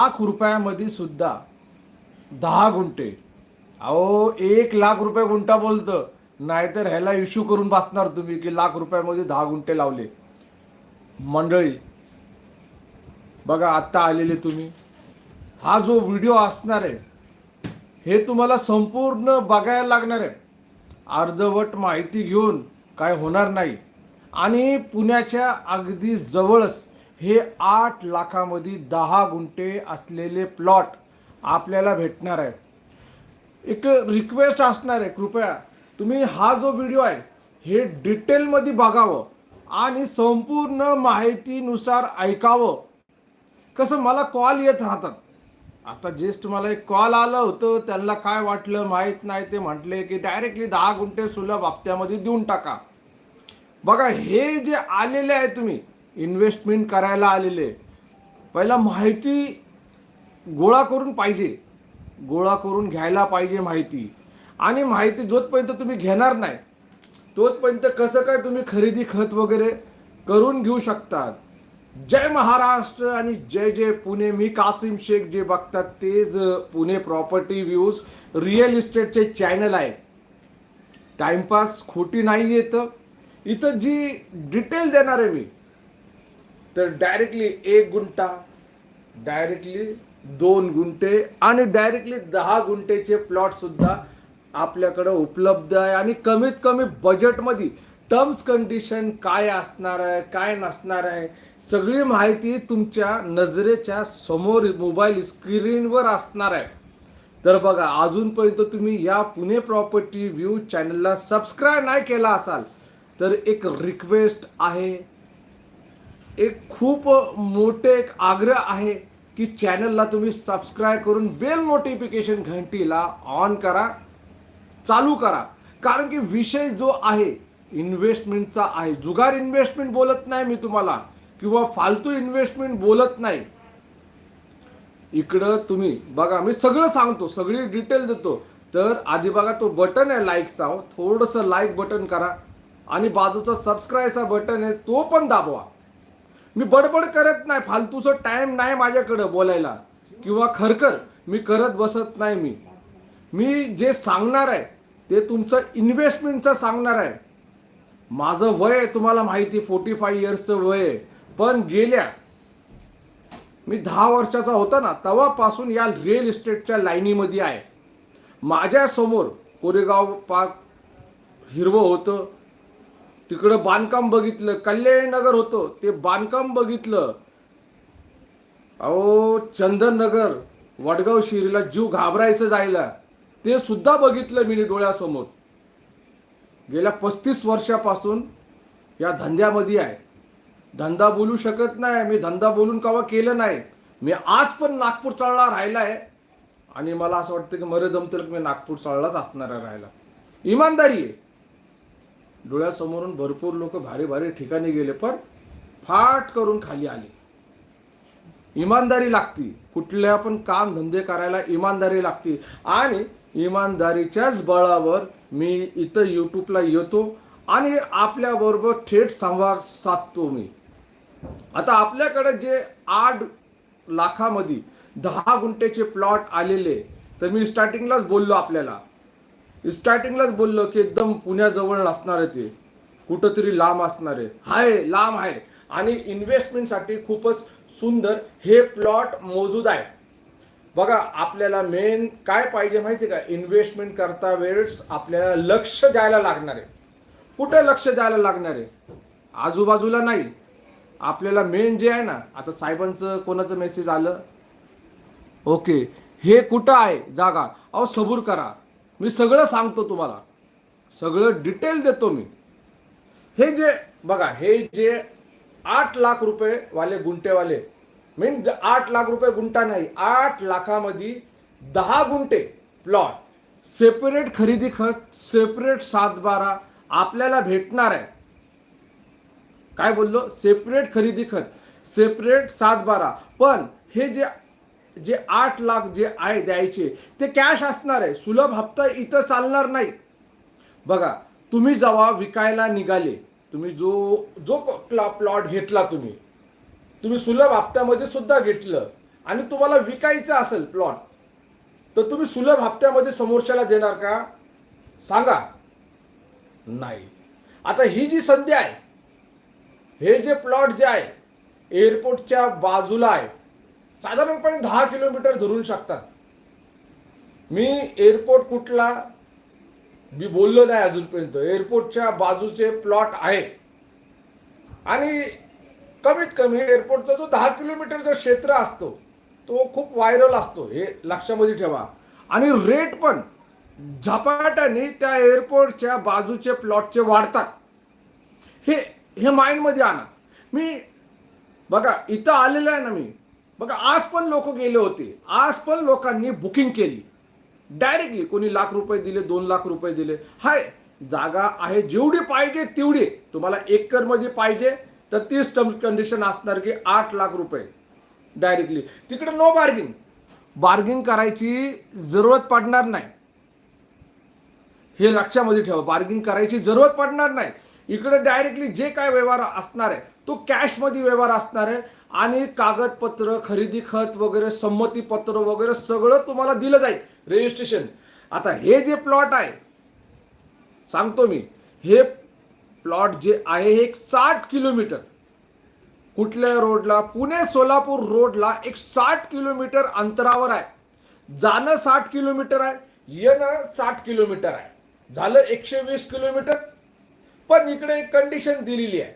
लाख रुपयामध्ये सुद्धा दहा गुंठे. अहो एक लाख रुपये गुंठा बोलतं. नाहीतर ह्याला इश्यू करून बसणार तुम्ही की लाख रुपयामध्ये दहा गुंठे लावले. मंडळी बघा आत्ता आलेले तुम्ही. हा जो व्हिडिओ असणार आहे हे तुम्हाला संपूर्ण बघायला लागणार आहे. अर्धवट माहिती घेऊन काय होणार नाही. आणि पुण्याच्या अगदी जवळच हे आठ लाखामध्ये दहा गुंठे असलेले प्लॉट आपल्याला भेटणार आहे एक रिक्वेस्ट असणार आहे कृपया तुम्ही हा जो व्हिडिओ आहे हे डिटेलमध्ये बघावं आणि संपूर्ण माहितीनुसार ऐकावं. कसं मला कॉल येत राहतात. आता जस्ट मला एक कॉल आलं होतं त्यांना काय वाटलं माहीत नाही ते म्हटले की डायरेक्टली दहा गुंठे सुलभ हप्त्यामध्ये देऊन टाका. बघा हे जे आलेले आहे तुम्ही इन्व्हेस्टमेंट करायला आलेले. पहिला माहिती गोळा करून पाहिजे. गोळा करून घ्यायला पाहिजे माहिती. आणि माहिती जोतपर्यंत तुम्ही घेणार नाही तोपर्यंत कसं काय तुम्ही खरेदी खत वगैरे करून घेऊ शकतात. जय महाराष्ट्र आणि जय जय पुणे. मी कासिम शेख जे बघतात तेच पुणे प्रॉपर्टी व्ह्यूज रिअल इस्टेटचे चॅनल आहे. टाइमपास खोटी नाही येतं इथं जी डिटेल देणार आहे मी तर डायरेक्टली एक गुंठा डायरेक्टली दोन गुंठे आणि डायरेक्टली दहा गुंठेचे प्लॉटसुद्धा आपल्याकडं उपलब्ध आहे. आणि कमीत कमी बजेटमध्ये टर्म्स कंडिशन काय असणार आहे काय नसणार आहे सगळी माहिती तुमच्या नजरेच्या समोर मोबाईल स्क्रीनवर असणार आहे. तर बघा अजूनपर्यंत तुम्ही या पुणे प्रॉपर्टी व्ह्यू चॅनलला सबस्क्राईब नाही केला असाल तर एक रिक्वेस्ट आहे. एक खूप मोठे एक आग्रह आहे की चॅनलला तुम्ही सबस्क्राईब करून बेल नोटिफिकेशन घंटीला ऑन करा चालू करा. कारण की विषय जो आहे इन्व्हेस्टमेंटचा आहे जुगार इन्व्हेस्टमेंट बोलत नाही मी तुम्हाला किंवा फालतू इन्व्हेस्टमेंट बोलत नाही. इकडं तुम्ही बघा मी सगळं सांगतो सगळी डिटेल देतो. तर आधी बघा तो बटन आहे लाईकचा हो. थोडंसं लाईक बटन करा. आणि बाजूचा सबस्क्राईबचा बटन आहे तो पण दाबवा. मी बडबड करत नाही फालतूचं टाईम नाही माझ्याकडं बोलायला. किंवा खरखर मी करत बसत नाही मी. मी जे सांगणार आहे ते तुमचं इन्व्हेस्टमेंटचं सांगणार आहे. माझं वय आहे तुम्हाला माहिती फोर्टी फाय इयर्सचं वय आहे. पण गेल्या मी दहा वर्षाचा होता ना तेव्हापासून या रिअल इस्टेटच्या लाईनीमध्ये आहे. माझ्यासमोर कोरेगाव पार्क हिरवं होतं तिकडं बांधकाम बघितलं कल्याणनगर होतं. ते बांधकाम बघितलं. अहो चंदननगर वडगाव शिरीला जीव घाबरायचं जायला. ते सुद्धा बघितलं मी डोळ्यासमोर. गेल्या पस्तीस वर्षापासून या धंद्यामध्ये आहे. धंदा बोलू शकत नाही. मी धंदा बोलून कवा केलं नाही. मी आज पण नागपूर चाळला राहिला आहे आणि मला असं वाटतं की मरे दमतर मी नागपूर चाळलाच असणार आहे इमानदारी आहे. डोळ्यासमोरून भरपूर लोक भारी भारी ठिकाणी गेले पण फाट करून खाली आले. इमानदारी लागती. कुठल्या पण काम धंदे करायला इमानदारी लागते. आणि इमानदारीच्याच बळावर मी इथं यूट्यूबला येतो आणि आपल्याबरोबर थेट संवाद साधतो मी. आता आपल्याकडे जे आठ लाखामध्ये दहा गुंठ्याचे प्लॉट आलेले तर मी स्टार्टिंगलाच बोललो आपल्याला. स्टार्टिंगलाच बोललो की एकदम पुण्याजवळ असणार आहे ते. कुठंतरी लांब असणार. आहे हाय लांब आहे. आणि इन्व्हेस्टमेंटसाठी खूपच सुंदर हे प्लॉट मोजूद आहे. बघा आपल्याला मेन काय पाहिजे माहिती आहे का? इन्व्हेस्टमेंट करता वेळेस आपल्याला लक्ष द्यायला लागणार आहे. कुठं लक्ष द्यायला लागणार आहे? आजूबाजूला नाही. आपल्याला मेन जे आहे ना आता साहेबांचं कोणाचं मेसेज आलं? ओके हे कुठं आहे? जागा. अहो सबूर करा. मी सगळं सांगतो तुम्हाला. सगळं डिटेल देतो मी. हे जे बघा हे जे आठ लाख रुपये वाले गुंटेवाले मीन आठ लाख रुपये गुंटा नाही आठ लाखामध्ये दहा गुंटे प्लॉट सेपरेट खरेदी खत सेपरेट सातबारा आपल्याला भेटणार आहे. काय बोललो? सेपरेट खरेदी खत सेपरेट सातबारा. पण हे जे जे आठ लाख जे आहे द्यायचे ते कॅश असणार आहे. सुलभ हप्ता इथं चालणार नाही. बघा तुम्ही जेव्हा विकायला निघाले तुम्ही जो जो कुठला प्लॉट घेतला तुम्ही तुम्ही सुलभ हप्त्यामध्ये सुद्धा घेतलं आणि तुम्हाला विकायचं असेल प्लॉट तर तुम्ही सुलभ हप्त्यामध्ये समोरच्याला देणार का? सांगा. नाही. आता ही जी संधी आहे हे जे प्लॉट जे आहे एअरपोर्टच्या बाजूला आहे साधारणपणे दहा किलोमीटर धरून शकतात. मी एअरपोर्ट कुठला मी बोललो नाही अजूनपर्यंत. एअरपोर्टच्या बाजूचे प्लॉट आहे. आणि कमीत कमी एअरपोर्टचा जो दहा किलोमीटरचा क्षेत्र असतो तो खूप व्हायरल असतो हे लक्षामध्ये ठेवा. आणि रेट पण झपाट्याने त्या एअरपोर्टच्या बाजूचे प्लॉटचे वाढतात. हे हे माइंडमध्ये आणा. मी बघा इथं आलेलं आहे ना मी. बघा आज पण लोक गेले होते. आज पण लोकांनी बुकिंग केली. डायरेक्टली कोणी लाख रुपये दिले दोन लाख रुपये दिले. हाय जागा आहे जेवढी पाहिजे तेवढी. तुम्हाला एकरमध्ये पाहिजे तर तीच टर्म्स कंडिशन असणार की आठ लाख रुपये. डायरेक्टली. तिकडे नो बार्गिंग बार्गिंग करायची जरूरत पडणार नाही. हे लक्षामध्ये ठेवा बार्गिंग करायची जरूरत पडणार नाही. इकडे डायरेक्टली जे काय व्यवहार असणार आहे तो कॅशमध्ये व्यवहार असणार आहे. आणि कागदपत्र खरेदी खत वगैरे संमतीपत्र वगैरे सगळं तुम्हाला दिलं जाईल रजिस्ट्रेशन आता हे जे प्लॉट आहे सांगतो मी हे प्लॉट जे आहे हे एक साठ किलोमीटर कुठल्या रोडला पुणे सोलापूर रोडला एक साठ किलोमीटर अंतरावर आहे. जाणं साठ किलोमीटर आहे येणं साठ किलोमीटर आहे. झालं एकशे वीस किलोमीटर पण इकडे एक कंडिशन दिलेली आहे.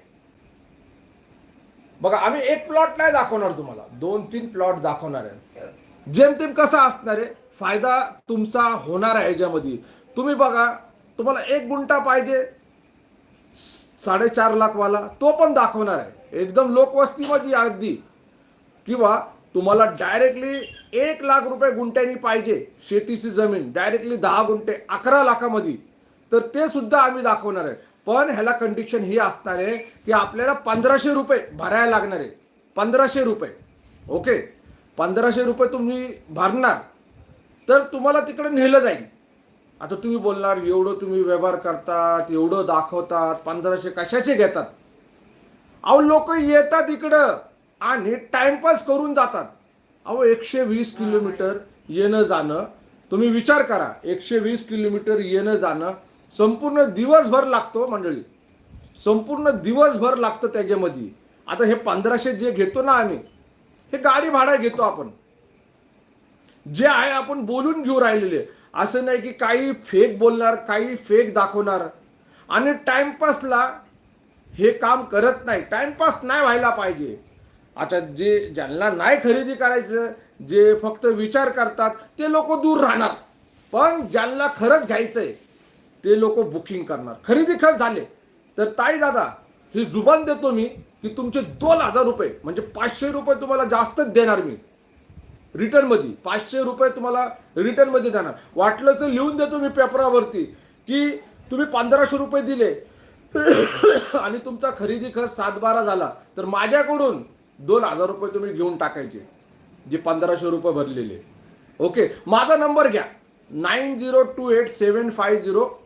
बघा आम्ही एक प्लॉट नाही दाखवणार तुम्हाला. दोन तीन प्लॉट दाखवणार आहे. जेमतेम कसा असणार आहे? फायदा तुमचा होणार आहे याच्यामध्ये. तुम्ही बघा तुम्हाला एक गुंठा पाहिजे साडेचार लाखवाला तो पण दाखवणार आहे. एकदम लोकवस्तीमध्ये अगदी. किंवा तुम्हाला डायरेक्टली एक लाख रुपये गुंठ्यानी पाहिजे शेतीची जमीन डायरेक्टली दहा गुंठे अकरा लाखामध्ये. तर ते सुद्धा आम्ही दाखवणार आहे. पण ह्याला कंडिशन ही असणार आहे की आपल्याला पंधराशे रुपये भरायला लागणार आहे. पंधराशे रुपये. ओके पंधराशे रुपये तुम्ही भरणार तर तुम्हाला तिकडे नेलं जाईल. आता तुम्ही बोलणार एवढं तुम्ही व्यवहार करतात एवढं दाखवतात पंधराशे कशाचे घेतात? अहो लोक येतात इकडं आणि टाइमपास करून जातात. अहो एकशे वीस किलोमीटर येणं जाणं तुम्ही विचार करा एकशे वीस किलोमीटर येणं जाणं संपूर्ण दिवसभर लागतो मंडळी. संपूर्ण दिवसभर लागतं त्याच्यामध्ये. आता हे पंधराशे जे घेतो ना आम्ही हे गाडी भाडा घेतो आपण. जे आहे आपण बोलून घेऊ राहिलेले. असं नाही की काही फेक बोलणार काही फेक दाखवणार. आणि टाइमपासला हे काम करत नाही. टाइमपास नाही व्हायला पाहिजे. आता जे ज्यांना नाही खरेदी करायचं जे फक्त विचार करतात ते लोक दूर राहणार. पण ज्यांना खरंच घ्यायचं आहे ते लोक बुकिंग करणार. खरेदी खर्च झाले. तर ताई दादा ही जुबान देतो मी की तुमचे दोन हजार रुपये म्हणजे पाचशे रुपये तुम्हाला जास्तच देणार मी. रिटर्नमध्ये पाचशे रुपये तुम्हाला रिटर्नमध्ये देणार. वाटलं तर लिहून देतो मी पेपरावरती की तुम्ही पंधराशे रुपये दिले. आणि तुमचा खरेदी खर्च सात बारा झाला. तर माझ्याकडून दोन हजार रुपये तुम्ही घेऊन टाकायचे. जे पंधराशे रुपये भरलेले. ओके माझा नंबर घ्या. Nine zero two eight seven five zero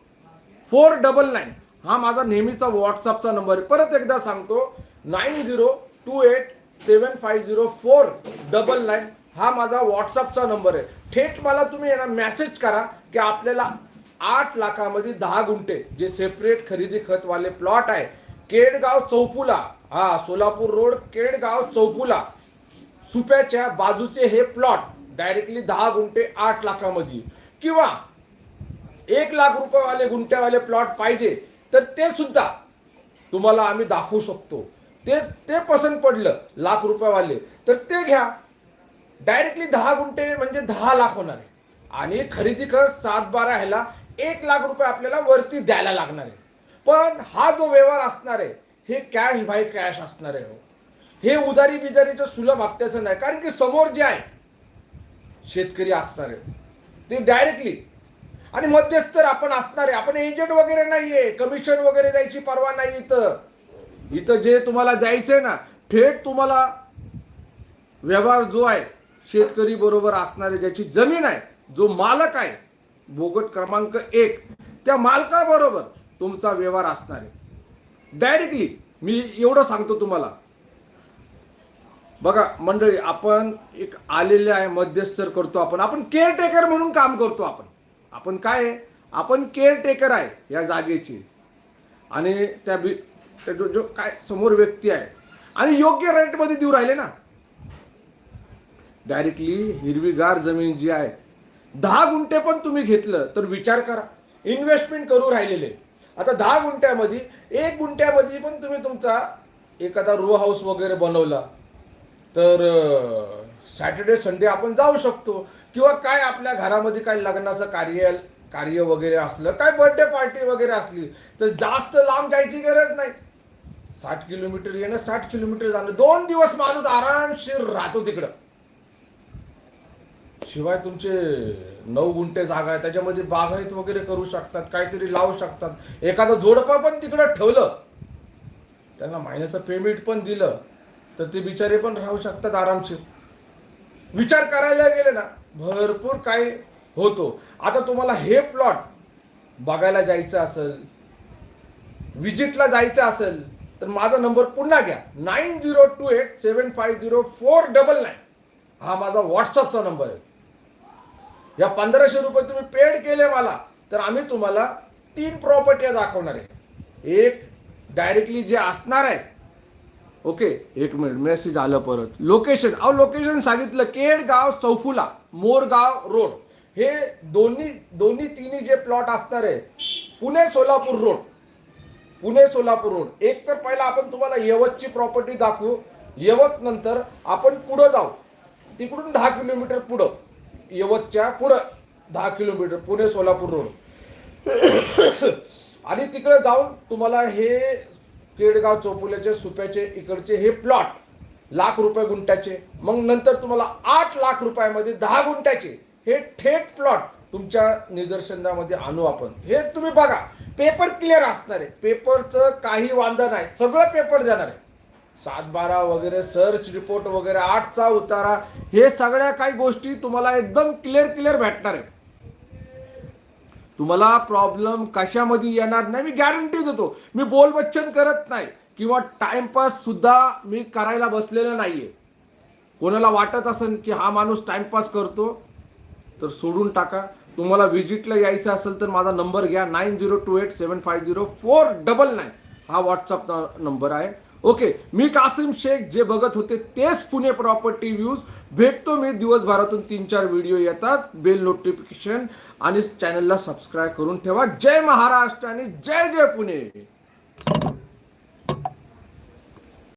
four double nine. हा माझा नेहमीचा व्हॉट्सअपचा नंबर आहे. परत एकदा सांगतो nine zero two eight seven five zero four double nine हा माझा व्हॉट्सअपचा नंबर आहे. थेट मला तुम्ही यांना मेसेज करा की आपल्याला आठ लाखामध्ये दहा गुंठे जे सेपरेट खरेदी खतवाले प्लॉट आहे केडगाव चौपुला हा सोलापूर रोड केडगाव चौपुला सुप्याच्या बाजूचे हे प्लॉट डायरेक्टली दहा गुंठे आठ लाखामध्ये. किंवा एक लाख रुपयेवाले गुंठ्यावाले प्लॉट पाहिजे तर ते सुद्धा तुम्हाला आम्ही दाखवू शकतो. ते ते पसंत पडलं लाख रुपयेवाले. तर ते घ्या. डायरेक्टली दहा गुंठे म्हणजे दहा लाख होणार आहे. आणि खरेदी खर्च सात बारा ह्याला एक लाख रुपये आपल्याला वरती द्यायला लागणार आहे. पण हा जो व्यवहार असणार आहे हे कॅश बाय कॅश असणार आहे हो. हे उदारी बिदारीचं सुलभ हप्त्याचं नाही. कारण की समोर जे आहे शेतकरी असणार आहे. ते डायरेक्टली आणि मध्यस्थर आपण असणार. आहे आपण एजंट वगैरे नाहीये. कमिशन वगैरे द्यायची परवा नाही इथं. इथं जे तुम्हाला द्यायचंय ना थेट तुम्हाला व्यवहार जो आहे शेतकरी बरोबर असणारे ज्याची जमीन आहे जो मालक आहे भोगट क्रमांक एक त्या मालकाबरोबर तुमचा व्यवहार असणार आहे. डायरेक्टली मी एवढं सांगतो तुम्हाला. बघा मंडळी आपण एक आलेले आहे मध्यस्थर करतो आपण. आपण केअरटेकर म्हणून काम करतो आपण. आपण काय आहे? आपण केअरटेकर आहे या जागेची. आणि त्या बी जो जो काय समोर व्यक्ती आहे. आणि योग्य रेटमध्ये देऊ राहिले ना. डायरेक्टली हिरवीगार जमीन जी आहे दहा गुंठे पण तुम्ही घेतलं तर विचार करा. इन्व्हेस्टमेंट करू राहिलेले. आता दहा गुंठ्यामध्ये एक गुंठ्यामध्ये पण तुम्ही तुमचा एखादा रो हाऊस वगैरे बनवला तर सॅटर्डे संडे आपण जाऊ शकतो. किंवा काय आपल्या घरामध्ये काय लग्नाचं कार्य कार्य वगैरे असलं काय बर्थडे पार्टी वगैरे असली तर जास्त लांब जायची गरज नाही. साठ किलोमीटर येणं साठ किलोमीटर जाणं दोन दिवस माणूस आरामशीर राहतो तिकडं. शिवाय तुमचे नऊ गुंठे जागा आहे त्याच्यामध्ये बागायत वगैरे करू शकतात काहीतरी लावू शकतात. एखादं जोडपा पण तिकडं ठेवलं. त्यांना महिन्याचं पेमेंट पण दिलं तर ते बिचारे पण राहू शकतात आरामशीर. विचार करायला गेले ना भरपूर काही होतो. आता तुम्हाला हे प्लॉट बघायला जायचं असेल विजिटला जायचं असेल तर माझा नंबर पुन्हा घ्या. Nine zero two eight seven five zero four double nine हा माझा व्हॉट्सअपचा नंबर आहे. या पंधराशे रुपये तुम्ही पेड केले मला तर आम्ही तुम्हाला तीन प्रॉपर्टी दाखवणार आहे. एक डायरेक्टली जे असणार आहे ओके एक मिनिट मेसेज आलं परत. लोकेशन अहो लोकेशन सांगितलं केडगाव चौफुला मोरगाव रोड. हे दोन्ही दोन्ही तिन्ही जे प्लॉट असणार आहे पुणे सोलापूर रोड. पुणे सोलापूर रोड. एक तर पहिला आपण तुम्हाला यवतची प्रॉपर्टी दाखवू. यवत नंतर आपण पुढं जाऊ. तिकडून दहा किलोमीटर पुढं. यवतच्या पुढं दहा किलोमीटर पुणे सोलापूर रोड. आणि तिकडे जाऊन तुम्हाला हे केडगाव चौपुल्याचे सुप्याचे इकडचे हे प्लॉट लाख रुपये गुंठ्याचे. मग नंतर तुम्हाला आठ लाख रुपयामध्ये दहा गुंठ्याचे. हे थेट प्लॉट तुमच्या निदर्शनामध्ये आणू आपण. हे तुम्ही बघा. पेपर क्लिअर असणार आहे. पेपरचं काही वांदा नाही. सगळं पेपर देणार आहे. सात बारा वगैरे सर्च रिपोर्ट वगैरे आठचा उतारा हे सगळ्या काही गोष्टी तुम्हाला एकदम क्लिअर क्लिअर भेटणार आहे. तुम्हाला प्रॉब्लेम कशामध्ये येणार नाही मी गॅरंटी देतो. मी बोलबच्चन करत नाही. किंवा टाइमपास सुद्धा मी करायला बसलेला नाहीये. कोणाला वाटत असेल की हा माणूस टाइमपास करतो तर सोडून टाका. तुम्हाला व्हिजिटला यायचं असेल तर माझा नंबर घ्या. Nine zero two eight seven five zero four double nine हा व्हॉट्सअप नंबर आहे. ओके मी कासिम शेख जे बघत होते तेच पुणे प्रॉपर्टी व्ह्यूज भेटतो मी दिवसभरातून तीन चार व्हिडिओ येतात. बेल नोटिफिकेशन आणि चॅनलला सबस्क्राईब करून ठेवा. जय महाराष्ट्र आणि जय जय पुणे!